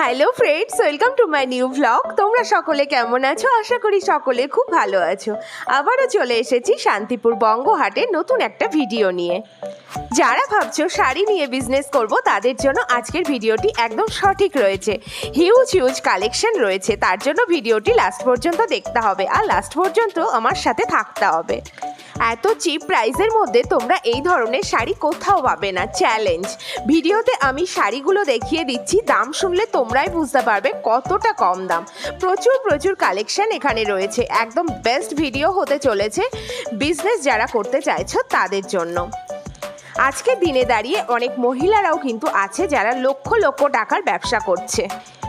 Hello friends welcome to my new vlog তোমরা সকলে কেমন আছো? আশা করি সকলে খুব ভালো আছো। আবারও চলে এসেছি শান্তিপুর বঙ্গহাটে নতুন একটা ভিডিও নিয়ে। যারা ভাবছ শাড়ি নিয়ে বিজনেস করব, তাদের জন্য আজকের ভিডিওটি একদম সঠিক রয়েছে। হিউজ হিউজ কালেকশন রয়েছে। তার জন্য ভিডিওটি লাস্ট পর্যন্ত দেখতে হবে। আর লাস্ট পর্যন্ত আমার সাথে থাকতে হবে। এত চিপ প্রাইসের মধ্যে তোমরা এই ধরনের শাড়ি কোথাও পাবে না। চ্যালেঞ্জ ভিডিওতে আমি শাড়িগুলো দেখিয়ে দিচ্ছি, দাম শুনলে তোমরাই বুঝতে পারবে কতটা কম দাম। প্রচুর প্রচুর কালেকশন এখানে রয়েছে। একদম বেস্ট ভিডিও হতে চলেছে বিজনেস যারা করতে চাইছো তাদের জন্য। আজকের দিনে দাঁড়িয়ে অনেক মহিলারাও কিন্তু আছে যারা লক্ষ লক্ষ টাকার ব্যবসা করছে।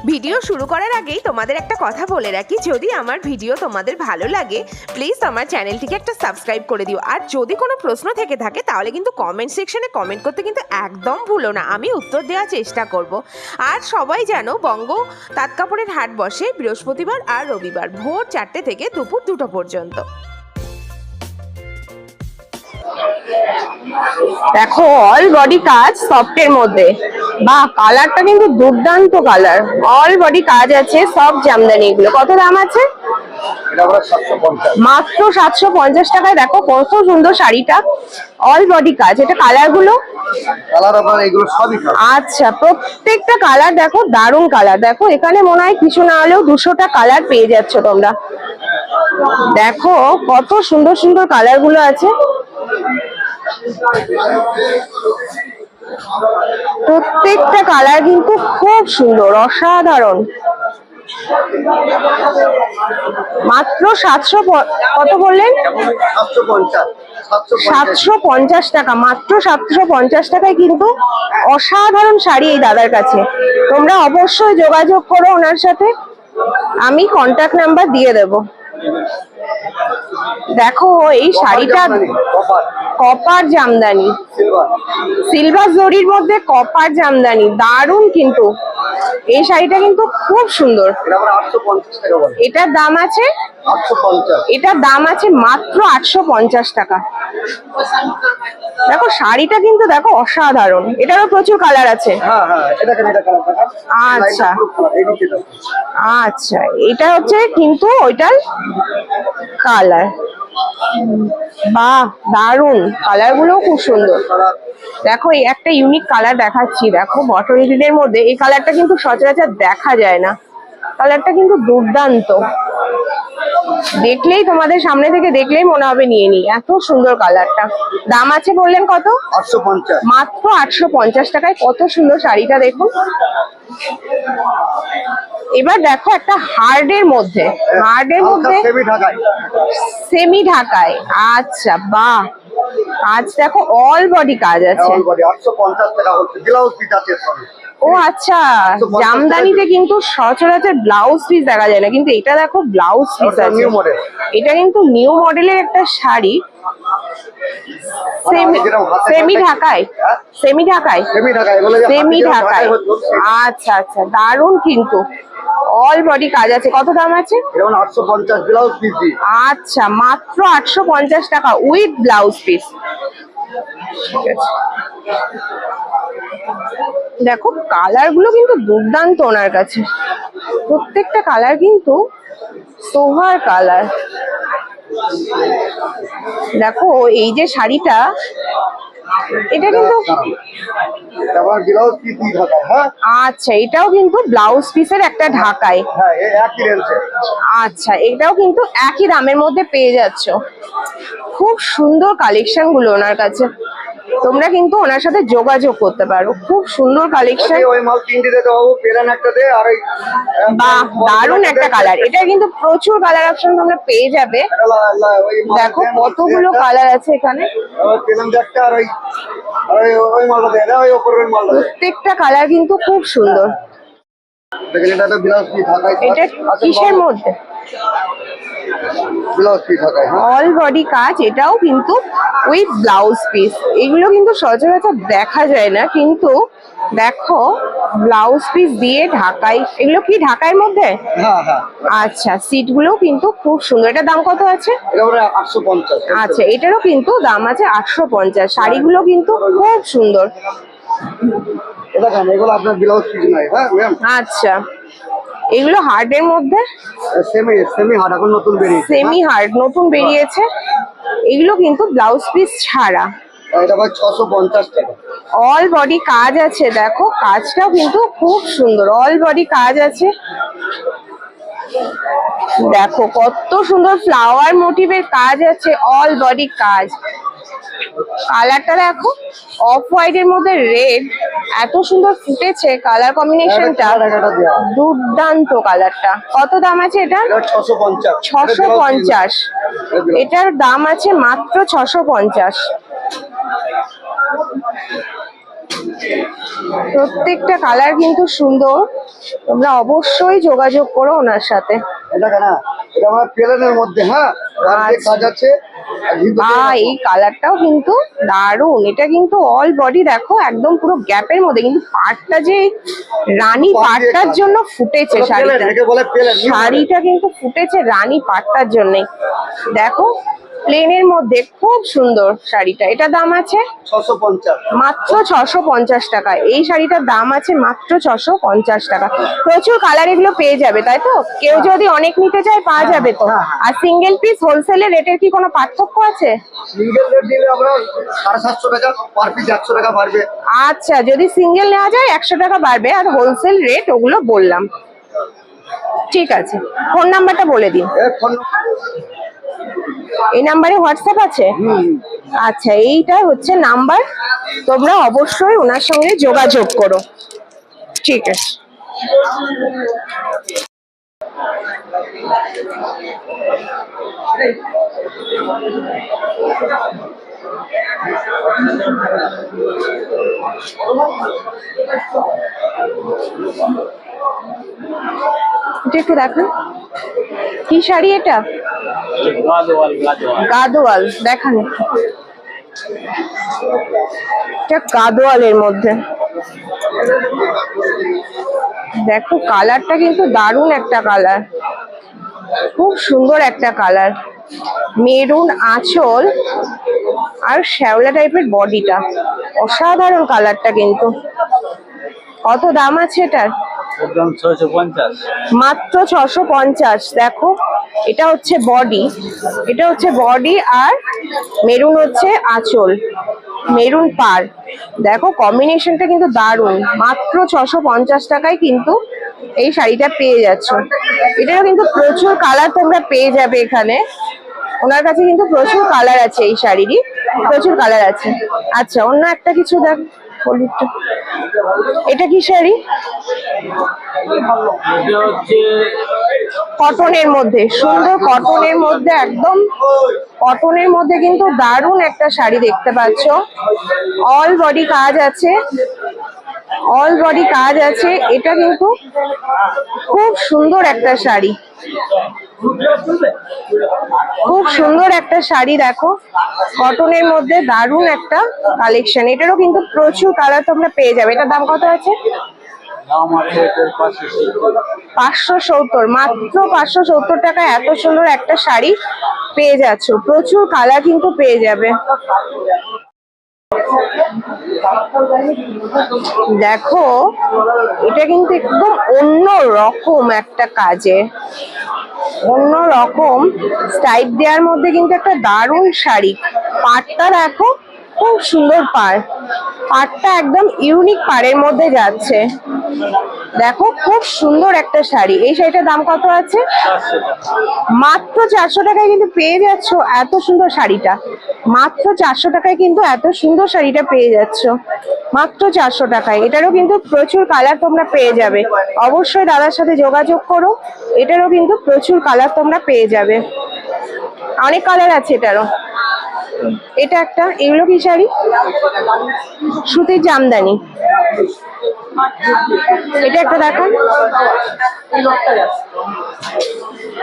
ভিডিও শুরু করার আগেই তোমাদের একটা কথা বলে রাখি, যদি আমার ভিডিও তোমাদের ভালো লাগে প্লিজ আমার চ্যানেলটিকে একটা সাবস্ক্রাইব করে দিও। আর যদি কোনো প্রশ্ন থেকে থাকে, তাহলে কিন্তু কমেন্ট সেকশনে কমেন্ট করতে কিন্তু একদম ভুলো না। আমি উত্তর দেওয়ার চেষ্টা করব। আর সবাই জানো, বঙ্গ তাঁতকাপড়ের হাট বসে বৃহস্পতিবার আর রবিবার ভোর চারটে থেকে দুপুর দুটো পর্যন্ত। দেখো অল বডি কাজ সফটের মধ্যে। বা কালারটা কিন্তু দুর্দান্ত কালার। অল বডি কাজ আছে সব জামদানি এগুলো। কত দাম আছে? মাত্র সাতশো পঞ্চাশ টাকায় দেখো কত সুন্দর শাড়িটা। অল বডি কাজ। এটা কালারগুলো আচ্ছা প্রত্যেকটা কালার দেখো দারুণ কালার। দেখো এখানে মনে হয় কিছু না হলেও দুশোটা কালার পেয়ে যাচ্ছ তোমরা। দেখো কত সুন্দর সুন্দর কালারগুলো আছে। প্রত্যেকটা কালার কিন্তু খুব সুন্দর, অসাধারণ। মাত্র সাতশো কত বললেন? সাতশো পঞ্চাশ টাকা, মাত্র সাতশো পঞ্চাশ টাকায় কিন্তু অসাধারণ শাড়ি এই দাদার কাছে। তোমরা অবশ্যই যোগাযোগ করো ওনার সাথে, আমি কন্টাক্ট নাম্বার দিয়ে দেব। দেখো এই শাড়িটা কপার। জামদানি। সিলভার। জরির মধ্যে কপার জামদানি দারুণ কিন্তু। এই শাড়িটা কিন্তু খুব সুন্দর। এটার দাম আছে? এটার দাম আছে মাত্র আটশো পঞ্চাশ টাকা। দেখো শাড়িটা কিন্তু দেখো অসাধারণ। এটারও প্রচুর কালার আছে। হ্যাঁ হ্যাঁ আচ্ছা। আচ্ছা এটা হচ্ছে কিন্তু ওইটার কালার। বাহ দারুণ কালার গুলোও খুব সুন্দর। দেখো এই একটা ইউনিক কালার দেখাচ্ছি। দেখো বটল গ্রিনের মধ্যে এই কালারটা কিন্তু সচরাচর দেখা যায় না। কালারটা কিন্তু দুর্দান্ত। দেখলেই তোমাদের সামনে থেকে দেখলেই মনে হবে নিয়ে নি এত সুন্দর কালারটা দাম আছে বললেন কত? মাত্র আটশো পঞ্চাশ টাকায় কত সুন্দর শাড়িটা দেখুন। এবার দেখো একটা হার্ডের মধ্যে। হার্ডের মধ্যে সেমি ঢাকায়। আচ্ছা বা কাজ দেখো অল বডি কাজ আছে। ও আচ্ছা জামদানিতে কিন্তু সচরাচর ব্লাউজ পিস দেখা যায় না। কিন্তু এটা দেখো ব্লাউজ পিস আছে। এটা কিন্তু নিউ মডেলের একটা শাড়ি। সেমি ঢাকায়? হ্যাঁ? সেমি ঢাকায়? সেমি ঢাকায় সেমি ঢাকায়। আচ্ছা আচ্ছা দারুণ কিন্তু। অল বডি কাজ আছে। কত দাম আছে? আচ্ছা মাত্র আটশো পঞ্চাশ টাকা উইথ ব্লাউজ পিস দেখো কালারগুলো কিন্তু দুর্দান্ত ওনার কাছে। প্রত্যেকটা কালার কিন্তু সোভার কালার দেখো এই যে শাড়িটা এটা কিন্তু হ্যাঁ? আচ্ছা এটাও কিন্তু ব্লাউজ পিসের একটা ঢাকায়। হ্যাঁ আচ্ছা এটাও কিন্তু একই দামের মধ্যে পেয়ে যাচ্ছ। খুব সুন্দর কালেকশনগুলো ওনার কাছে। তোমরা কিন্তু ওনার সাথে যোগাযোগ করতে পারো। খুব সুন্দর কালেকশন ওই- ওই মাল তিনটে দিতে বাবু পেরান একটা দে আর বাহ দারুণ একটা কালার এটা কিন্তু প্রচুর কালার অপশন তোমরা পেয়ে যাবে। দেখো কতগুলো কালার আছে এখানে। আর ওই ওই মালটা দে ওই মালটা প্রত্যেকটা কালার কিন্তু খুব সুন্দর। এটা এটা কিসের মধ্যে? ব্লাউজ পিস হ্যাঁ অল বডি কাজ এটাও কিন্তু উইথ ব্লাউজ পিস এগুলো কিন্তু সচরাচর দেখা যায় না কিন্তু দেখো ব্লাউজ পিস দিয়ে ঢাকাই এগুলো কি ঢাকার মধ্যে? হ্যাঁ হ্যাঁ। আচ্ছা সিটগুলো কিন্তু খুব সুন্দর। এটা দাম কত আছে? আচ্ছা এটারও কিন্তু দাম আছে আটশো পঞ্চাশ। শাড়িগুলো কিন্তু খুব সুন্দর। এটা কেন এগুলো এগুলো হার্ডের মধ্যে। সেমি সেমি এখন নতুন বেরিয়েছে সেমি হার্ড নতুন বেরিয়েছে। এগুলো কিন্তু ব্লাউজ পিস ছাড়া। এটা ভাই টাকা। অল বডি কাজ আছে দেখো। কাজটাও কিন্তু খুব সুন্দর। অল বডি কাজ আছে। দেখো কত সুন্দর ফ্লাওয়ার মোটিভের কাজ আছে। অল বডি কাজ। কালারটা দেখো অফ হোয়াইট এর মধ্যে রেড এত সুন্দর ফুটেছে কালার কম্বিনেশনটা দুর্দান্ত কালারটা কত দাম আছে এটা ছশো পঞ্চাশ। এটার দাম আছে মাত্র ছশো পঞ্চাশ। প্রত্যেকটা কালার কিন্তু সুন্দর। তোমরা অবশ্যই যোগাযোগ করো ওনার সাথে। এটা কেন? এটা আমার প্লেনের মধ্যে হ্যাঁ? আর আচ্ছা। কাজ আছে আর বা এই কালারটাও কিন্তু দারুণ। এটা কিন্তু অল বডি দেখো একদম পুরো গ্যাপের মধ্যে। কিন্তু পাটটা যে রানী পাটটার জন্য ফুটেছে শাড়িটা। শাড়িটা কিন্তু ফুটেছে রানী পাটটার জন্য। দেখো প্লেনের মধ্যে খুব সুন্দর শাড়িটা। এটা দাম আছে? মাত্র ছশো পঞ্চাশ টাকা। এই শাড়িটার দাম আছে মাত্র ছশো পঞ্চাশ টাকা। প্রচুর কালার এগুলো পেয়ে যাবে তাই তো? কেউ যদি অনেক নিতে চায় পাওয়া যাবে তো। আর সিঙ্গেল পিস হোলসেলের রেটের কি কোনো পার্থক্য আছে? আচ্ছা যদি সিঙ্গেল নেওয়া যায় একশো টাকা বাড়বে। আর হোলসেল রেট ওগুলো বললাম। ঠিক আছে। ফোন নাম্বারটা বলে দিন। এই নাম্বারে হোয়াটসঅ্যাপ আছে? আচ্ছা এইটা হচ্ছে নাম্বার। তোমরা অবশ্যই ওনার সঙ্গে যোগাযোগ করো। ঠিক আছে। এটা একটু দেখান। কি শাড়ি এটা? গাদোয়াল দেখান একটু। এটা গাদোয়ালের মধ্যে। দেখো কালারটা কিন্তু দারুণ একটা কালার। খুব সুন্দর একটা কালার। মেরুন আঁচল আর শ্যাওলা টাইপের বডিটা। অসাধারণ কালারটা কিন্তু। কত দাম আছে এটার? মাত্র ছশো পঞ্চাশ, দেখো, এটা হচ্ছে বডি এটা হচ্ছে বডি আর মেরুন হচ্ছে আঁচল মেরুন পার। দেখো কম্বিনেশনটা কিন্তু দারুণ, মাত্র ছশো পঞ্চাশ টাকায় কিন্তু এই শাড়িটা পেয়ে যাচ্ছ। এটারও কিন্তু প্রচুর কালার তোমরা পেয়ে যাবে এখানে। ওনার কাছে কিন্তু প্রচুর কালার আছে এই শাড়িরই, প্রচুর কালার আছে। আচ্ছা অন্য একটা কিছু দেখ এটা কি শাড়ি? কটনের মধ্যে, সুন্দর কটনের মধ্যে, একদম কটনের মধ্যে কিন্তু দারুণ একটা শাড়ি দেখতে পাচ্ছ। অল বডি কাজ আছে। অল বডি কাজ আছে এটা কিন্তু খুব সুন্দর একটা শাড়ি। খুব সুন্দর একটা শাড়ি দেখো। কটনের মধ্যে দারুণ একটা কালেকশন এটারও কিন্তু প্রচুর কালার তোমরা পেয়ে যাবে। এটার দাম কত আছে? পাঁচশো সত্তর। মাত্র পাঁচশো সত্তর টাকা এত সুন্দর একটা শাড়ি পেয়ে যাচ্ছ। প্রচুর কালার কিন্তু পেয়ে যাবে। দেখো, এটা কিন্তু একদম অন্য রকম একটা কাজে। অন্য রকম স্টাইপ দেওয়ার মধ্যে কিন্তু একটা দারুণ শাড়ি। পাটটা দেখো, খুব সুন্দর পাড়। পাটটা একদম ইউনিক পাড়ের মধ্যে যাচ্ছে। দেখো, খুব সুন্দর একটা শাড়ি। এই শাড়িটার দাম কত আছে? মাত্র চারশো টাকায় কিন্তু পেয়ে যাচ্ছ এত সুন্দর শাড়িটা। মাত্র চারশো টাকায় কিন্তু এত সুন্দর শাড়িটা পেয়ে যাচ্ছ। মাত্র চারশো টাকায়। এটারও কিন্তু প্রচুর কালার তোমরা পেয়ে যাবে। অবশ্যই দাদার সাথে যোগাযোগ করো। এটারও কিন্তু প্রচুর কালার তোমরা পেয়ে যাবে। অনেক কালার আছে এটারও। এটা একটা, এগুলো কি শাড়ি? সুতির জামদানি। এটা একটা দেখান।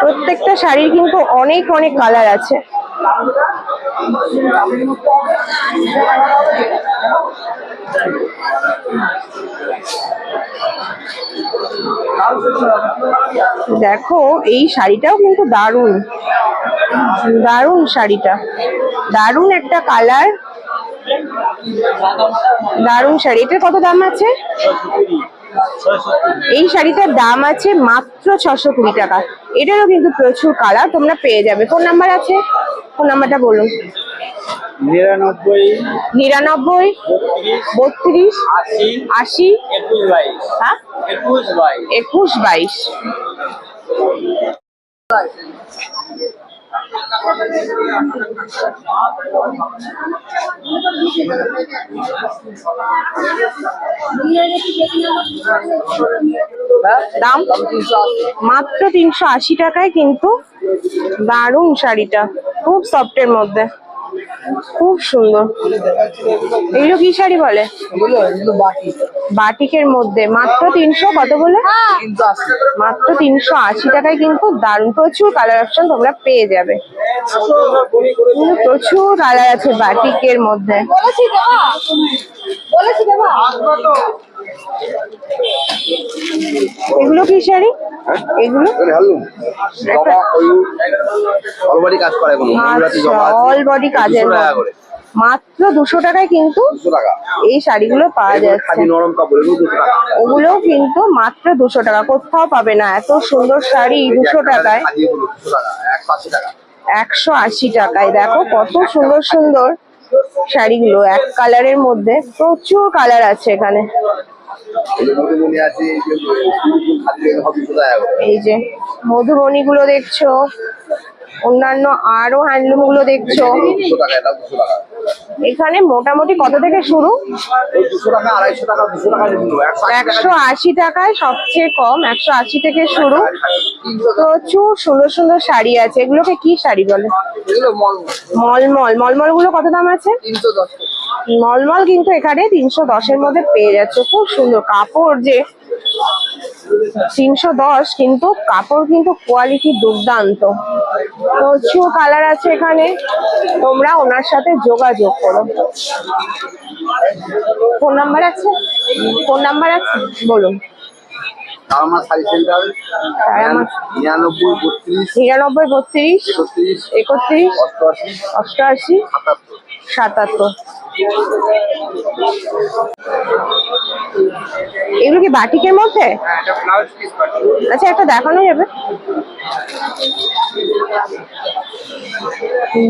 প্রত্যেকটা শাড়ির কিন্তু অনেক অনেক কালার আছে। দেখো, এই শাড়িটাও কিন্তু দারুণ। দারুণ শাড়িটা। দারুণ একটা কালার দারুণ শাড়ি। এটার কত দাম আছে? এই শাড়িটার দাম আছে মাত্র ছশো কুড়ি টাকা। এটারও কিন্তু প্রচুর কালার তোমরা পেয়ে যাবে। ফোন নাম্বার আছে? ফোন নাম্বারটা বলুন। নিরানব্বই নিরানব্বই বত্রিশ আশি আশি একুশ বাইশ। দাম? মাত্র তিনশো আশি টাকায় কিন্তু দারুণ শাড়িটা। খুব সফটের মধ্যে। খুব সুন্দর। এগুলো কি শাড়ি বলে? বাটিকের মধ্যে। মাত্র তিনশো কত বলে? মাত্র তিনশো আশি টাকায় কিন্তু দারুণ। প্রচুর কালার অপশন তোমরা পেয়ে যাবে। প্রচুর কালার আছে বাটিকের মধ্যে। এগুলো কি শাড়ি? এগুলো? হ্যালুম ওই অলবারই কাজ করে অল বডি কাজের 200 টাকা মধ্যে। করে। মাত্র দুশো টাকায় কিন্তু এই শাড়িগুলো পাওয়া যাচ্ছে। ওগুলোও কিন্তু মাত্র দুশো টাকা কোথাও পাবে না। এত সুন্দর শাড়ি দুশো টাকায়। একশো আশি টাকায়। দেখো কত সুন্দর সুন্দর শাড়িগুলো এক কালারের মধ্যে প্রচুর কালার আছে এখানে। এই যে মধুমণি গুলো দেখছ অন্যান্য আরও হ্যান্ডলুমগুলো দেখছ। এখানে মোটামুটি কত থেকে শুরু? আশি একশো আশি টাকায় সবচেয়ে কম একশো আশি থেকে শুরু। প্রচুর সুন্দর সুন্দর শাড়ি আছে। এগুলোকে কি শাড়ি বলে? মলমল। মলমল। গুলো কত দাম আছে? তিনশো দশ মলমল কিন্তু এখানে তিনশো দশের মধ্যে পেয়ে যাচ্ছে। খুব সুন্দর কাপড় যে তিনশো দশ কিন্তু কাপড় কিন্তু কোয়ালিটি দুর্দান্ত। প্রচুর কালার আছে এখানে। তোমরা ওনার সাথে যোগাযোগ করো। ফোন নাম্বার আছে? ফোন নাম্বার আছে? বলুন। তাই আমার- নিরানব্বই বত্রিশ। একত্রিশ। অষ্টআশি। সাতাত্তর। এগুলো কি বাটিকের মধ্যে? হ্যাঁ আচ্ছা একটা দেখানো যাবে?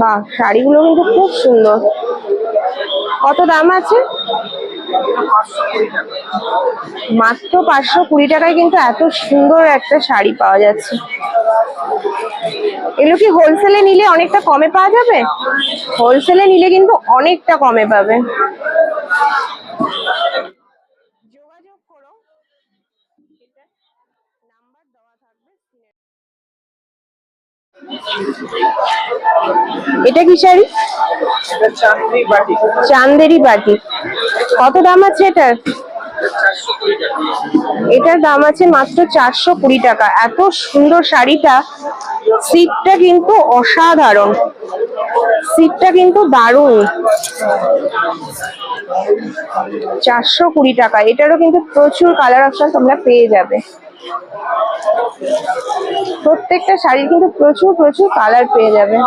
বাহ শাড়িগুলো কিন্তু খুব সুন্দর। কত দাম আছে? মাত্র পাঁচশো কুড়ি টাকায় কিন্তু এত সুন্দর একটা শাড়ি পাওয়া যাচ্ছে। এগুলো কি হোলসেলে নিলে অনেকটা কমে পাওয়া যাবে? হোলসেলে নিলে কিন্তু অনেকটা কমে পাবে। এটা কি শাড়ি? চান্দেরি বাটি। কত দাম আছে এটার? এটার দাম আছে মাত্র চারশো কুড়ি টাকা। এত সুন্দর শাড়িটা, সিটটা কিন্তু অসাধারণ। সিটটা কিন্তু দারুণ। চারশো কুড়ি টাকা। এটারও কিন্তু প্রচুর কালার অপশন তোমরা পেয়ে যাবে। প্রত্যেকটা শাড়ির কিন্তু প্রচুর প্রচুর কালার পেয়ে যাবে।